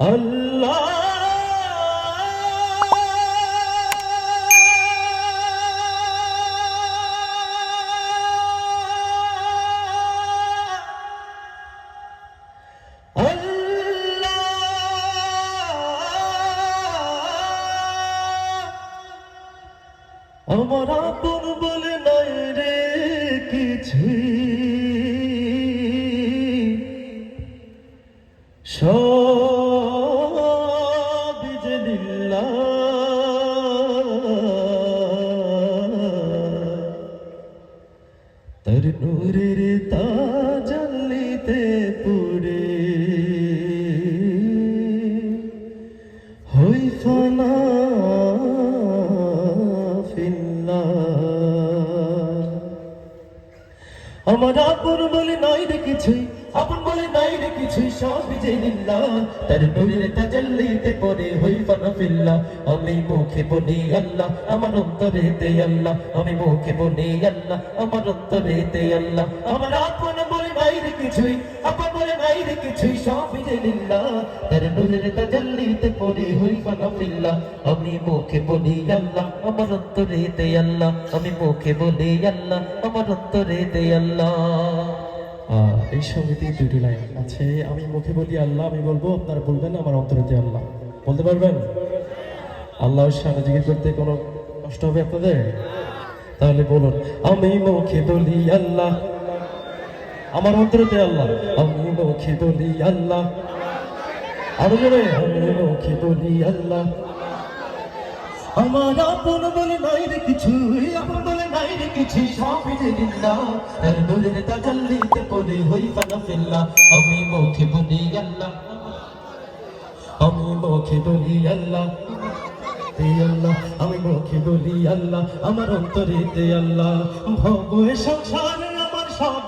আল্লাহ। আমার আপন বলে নাই রে কিছু। তার নূরের তাজাল্লিতে পুড়ে হই ফানা ফিল্লাহ। আমার আপন বলে রে কিছুই। আপন বলে নাই রে কিছুই সব লিল্লাহ তার নূরের তাজাল্লিতে পরে হই ফানা ফিল্লাহ আমি মুখে বলি আল্লাহ, আমার অন্তরে দে আল্লাহ। আমি মুখে বলি আল্লাহ, আমার অন্তরে দে আল্লাহ। আমার আপন বলে নাই রে কিছুই আপন বলে নাই রে কিছুই সব লিল্লাহ তার নূরের তাজাল্লিতে পরে হই ফানা ফিল্লাহ আমি মুখে বলি আল্লাহ, আমার অন্তরে দে আল্লাহ। আমি মুখে বলি আল্লাহ, আমার অন্তরে দে আল্লাহ। এই সঙ্গীতে দুটি লাইন আছে, আমি মুখে বলি আল্লাহ, আমি বলব, আপনারা বলবেন আমার অন্তরেতে আল্লাহ। বলতে পারবেন? আল্লাহর সামনে জিজ্ঞেস করতে কোনো কষ্ট হবে আপনাদের? তাহলে বলুন, আমি মুখে বলি আল্লাহ, আমার অন্তরেতে আল্লাহ? আমি মুখে বলি আল্লাহ, আরও জোরে, আমি মুখে বলি আল্লাহ। আমার আপন বলে নাই রে কিছু আপন বলে নাই রে কিছু তাজাল্লিতে পড়ে হই আমি মুখে বলি আল্লাহ। আমি মুখে বলি আল্লাহ। আল্লাহ, আমি মুখে বলি আল্লাহ। আমার অন্তরে তে আল্লাহ। ভব আমার সব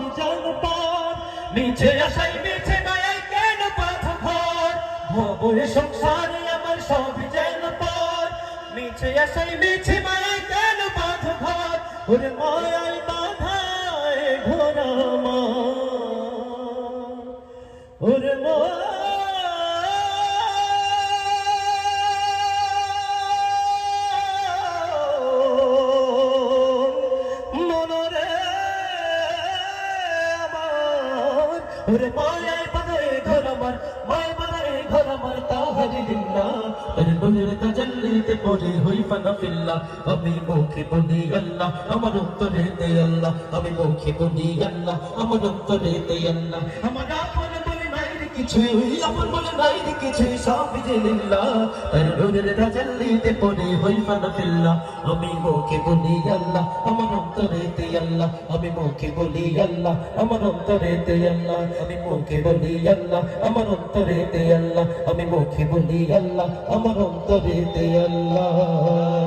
নিচে আসাই মিছে মায়াই কেন পথ ভর? সংসারে আমার সব নিচে আসাই কেন পথ ভর? ওরে মায়াই বাধায় ঘোরা মা ওরে আমার। ওরে মায়ায় বানায় ঘর আমার মায় বানায় ঘর আমার, তাহারি দিল্লা এর নূরের তাজাল্লিতে পড়ে, হই ফানা ফিল্লা আমি মুখে বলি, আল্লাহ, আমার অন্তরে দে, আল্লাহ। আমি মুখে বলি, আল্লাহ, আমার অন্তরে দে, আল্লাহ। আমার কিছুই আপন বলে নাই সব তার নূরের তাজাল্লিতে পড়ে হই আমি মুখে বলি আল্লাহ, আমার অন্তরে দে আল্লাহ। আমি মুখে বলি আল্লাহ, আমার অন্তরে আল্লাহ। আমি মুখে বলি আল্লাহ, আমার অন্তরে দে আল্লাহ। আমি মুখে বলি আল্লাহ, আমার অন্তরে দে আল্লাহ।